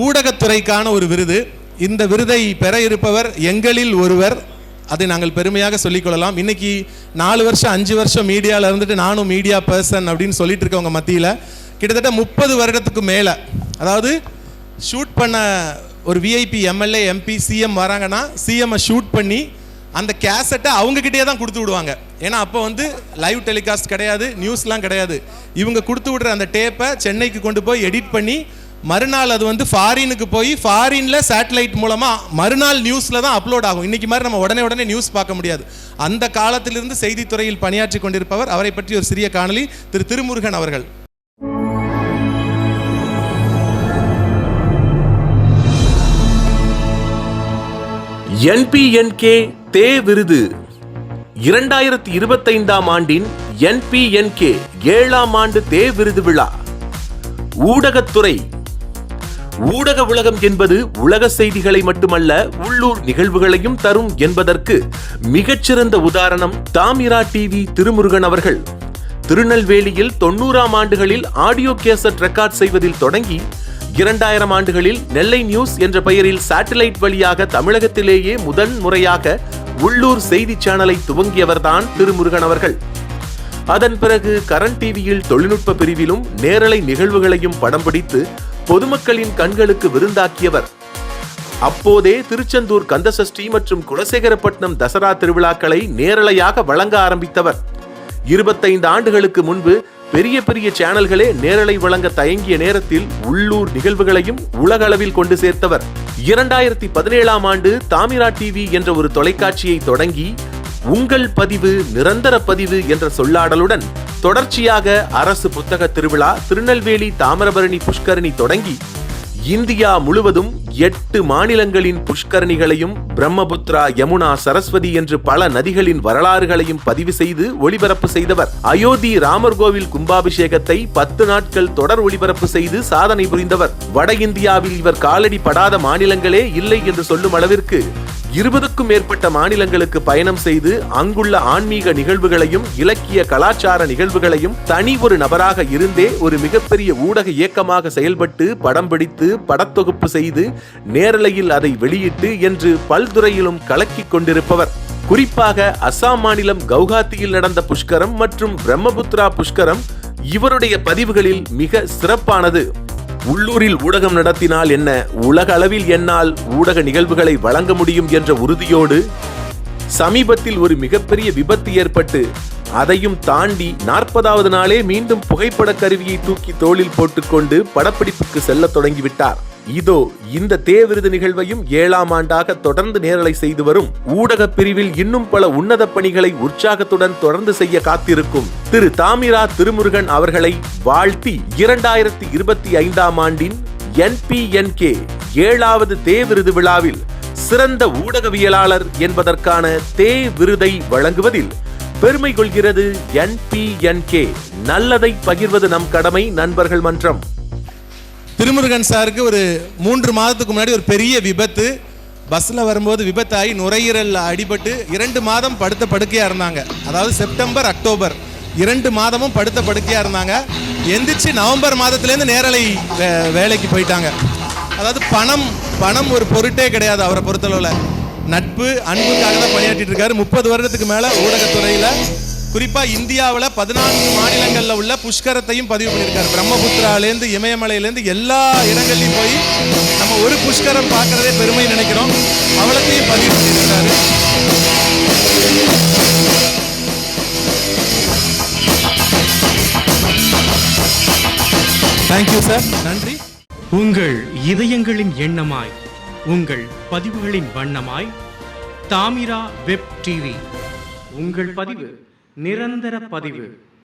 ஊடகத்துறைக்கான ஒரு விருது. இந்த விருதை பெற இருப்பவர் எங்களில் ஒருவர். அதை நாங்கள் பெருமையாக சொல்லிக்கொள்ளலாம் இன்னைக்கு நாலு வருஷம் அஞ்சு வருஷம் மீடியாவில் இருந்துட்டு நானும் மீடியா பர்சன் அப்படின்னு சொல்லிட்டு இருக்கவங்க மத்தியில் கிட்டத்தட்ட முப்பது வருடத்துக்கு மேலே அதாவது ஷூட் பண்ண ஒரு விஐபி எம்எல்ஏ எம்பி சிஎம் வராங்கன்னா சிஎம்ஐ ஷூட் பண்ணி அந்த கேசட்டை அவங்கக்கிட்டே தான் கொடுத்து விடுவாங்க. ஏன்னா அப்போ வந்து லைவ் டெலிகாஸ்ட் கிடையாது நியூஸ்லாம் கிடையாது. இவங்க கொடுத்து விடுற அந்த டேப்பை சென்னைக்கு கொண்டு போய் எடிட் பண்ணி மறுநாள் அது வந்து ஃபாரினுக்கு போய் ஃபாரினில் சேட்டலைட் மூலமாக மறுநாள் நியூஸில் தான் அப்லோட் ஆகும். இன்றைக்கி மாதிரி நம்ம உடனே உடனே நியூஸ் பார்க்க முடியாது. அந்த காலத்திலிருந்து செய்தித்துறையில் பணியாற்றி கொண்டிருப்பவர் அவரை பற்றி ஒரு சிறிய காணொலி திரு திருமுருகன் அவர்கள். என்பிஎன்கே தே விருது. இரண்டாயிரத்தி இருபத்தைந்தாம் ஆண்டின் என்பிஎன்கே ஏழாம் ஆண்டு தே விருது விழா. ஊடகத்துறை ஊடக உலகம் என்பது உலக செய்திகளை மட்டுமல்ல உள்ளூர் நிகழ்வுகளையும் தரும் என்பதற்கு மிகச்சிறந்த உதாரணம் தாமிரா டிவி திருமுருகன் அவர்கள். திருநெல்வேலியில் தொண்ணூறாம் ஆண்டுகளில் ஆடியோ கேசட் ரெக்கார்ட் செய்வதில் தொடங்கி இரண்டாயிரம் ஆண்டுகளில் நெல்லை நியூஸ் என்ற பெயரில் சேட்டலைட் வழியாக தமிழகத்திலேயே முதன் முறையாக உள்ளூர் செய்தி சேனலை துவங்கியவர்தான் திருமுருகன் அவர்கள். அதன் பிறகு கரண் டிவியில் தொழில்நுட்ப பிரிவிலும் நேரலை நிகழ்வுகளையும் படம் பிடித்து பொதுமக்களின் கண்களுக்கு விருந்தாக்கியவர். அப்போதே திருச்செந்தூர் கந்தசஷ்டி மற்றும் குலசேகரப்பட்டினம் தசரா திருவிழாக்களை நேரலையாக வழங்க ஆரம்பித்தவர். இருபத்தைந்து ஆண்டுகளுக்கு முன்பு பெரிய பெரிய சேனல்களே நேரலை வழங்க தயங்கிய நேரத்தில் உள்ளூர் நிகழ்வுகளையும் உலக அளவில் கொண்டு சேர்த்தவர். இரண்டாயிரத்தி பதினேழாம் ஆண்டு தாமிரா டிவி என்ற ஒரு தொலைக்காட்சியை தொடங்கி உங்கள் பதிவு நிரந்தர பதிவு என்ற சொல்லாடலுடன் தொடர்ச்சியாக அரசு புத்தக திருவிழா திருநெல்வேலி தாமிரபரணி புஷ்கரணி தொடங்கி இந்தியா முழுவதும் எட்டு மாநிலங்களின் புஷ்கரணிகளையும் பிரம்மபுத்ரா யமுனா சரஸ்வதி என்று பல நதிகளின் வரலாறுகளையும் பதிவு செய்து ஒளிபரப்பு செய்தவர். அயோத்தி ராமர் கோவில் கும்பாபிஷேகத்தை பத்து நாட்கள் தொடர் ஒளிபரப்பு செய்து சாதனை புரிந்தவர். வட இந்தியாவில் இவர் காலடி படாத மாநிலங்களே இல்லை என்று சொல்லும் அளவிற்கு இருபதுக்கும் மேற்பட்ட மாநிலங்களுக்கு பயணம் செய்து அங்குள்ள ஆன்மீக நிகழ்வுகளையும் இலக்கிய கலாச்சார நிகழ்வுகளையும் தனி ஒரு நபராக இருந்தே ஒரு மிகப்பெரிய ஊடக இயக்கமாக செயல்பட்டு படம் பிடித்து படத்தொகுப்பு செய்து நேரலையில் அதை வெளியிட்டு என்று பல்துறையிலும் கலக்கிக் கொண்டிருப்பவர். குறிப்பாக அசாம் மாநிலம் கவுகாத்தியில் நடந்த புஷ்கரம் மற்றும் பிரம்மபுத்ரா புஷ்கரம் இவருடைய பதிவுகளில் மிக சிறப்பானது. உள்ளூரில் ஊடகம் நடத்தினால் என்ன? உலக அளவில் என்னால் ஊடக நிகழ்வுகளை வழங்க முடியும் என்ற உறுதியோடு சமீபத்தில் ஒரு மிகப்பெரிய விபத்து ஏற்பட்டு அதையும் தாண்டி நாற்பதாவது நாளே மீண்டும் புகைப்பட கருவியை தூக்கி தோளில் போட்டுக்கொண்டு படப்பிடிப்புக்கு செல்ல தொடங்கிவிட்டார். இதோ இந்த தேவிருது நிகழ்வையும் ஏழாம் ஆண்டாக தொடர்ந்து நேரலை செய்து வரும் ஊடக பிரிவில் இன்னும் பல உன்னத பணிகளை உற்சாகத்துடன் தொடர்ந்து செய்ய காத்திருக்கும் திரு தாமிரா திருமுருகன் அவர்களை வாழ்த்தி இரண்டாயிரத்தி இருபத்தி ஐந்தாம் ஆண்டின் என்பிஎன்கே ஏழாவது தேவிருது விழாவில் சிறந்த ஊடகவியலாளர் என்பதற்கான தே விருதை வழங்குவதில் பெருமை கொள்கிறது என்பிஎன்கே நல்லதை பகிர்வது நம் கடமை நண்பர்கள் மன்றம். திருமுருகன் சாருக்கு ஒரு மூன்று மாதத்துக்கு முன்னாடி ஒரு பெரிய விபத்து. பஸ்ஸில் வரும்போது விபத்தாகி நுரையீரலில் அடிபட்டு இரண்டு மாதம் படுத்த படுக்கையாக இருந்தாங்க. அதாவது செப்டம்பர் அக்டோபர். இரண்டு மாதமும் படுத்த படுக்கையாக இருந்தாங்க. எந்திரிச்சு நவம்பர் மாதத்துலேருந்து நேரலை வே- வேலைக்கு போயிட்டாங்க. அதாவது பணம் பணம் ஒரு பொருட்டே கிடையாது அவரை பொறுத்தளவில். நட்பு அன்புக்காக தான் பணியாற்றிட்டு இருக்காரு. முப்பது வருடத்துக்கு மேலே ஊடகத்துறையில் குறிப்பாக இந்தியாவில் பதினான்கு மாநிலங்களில் உள்ள புஷ்கரத்தையும் பதிவு பண்ணியிருக்காரு. பிரம்மபுத்திராலேருந்து இமயமலையிலேருந்து எல்லா இடங்கள்லையும் போய் நம்ம ஒரு புஷ்கரம் பார்க்கறதே பெருமை நினைக்கிறோம். அவ்வளோத்தையும் பதிவு பண்ணியிருக்காரு. தேங்க்யூ சார் நன்றி. உங்கள் இதயங்களின் எண்ணமாய் உங்கள் பதிவுகளின் வண்ணமாய் தாமிரா வெப் டிவி. உங்கள் பதிவு நிரந்தர பதிவு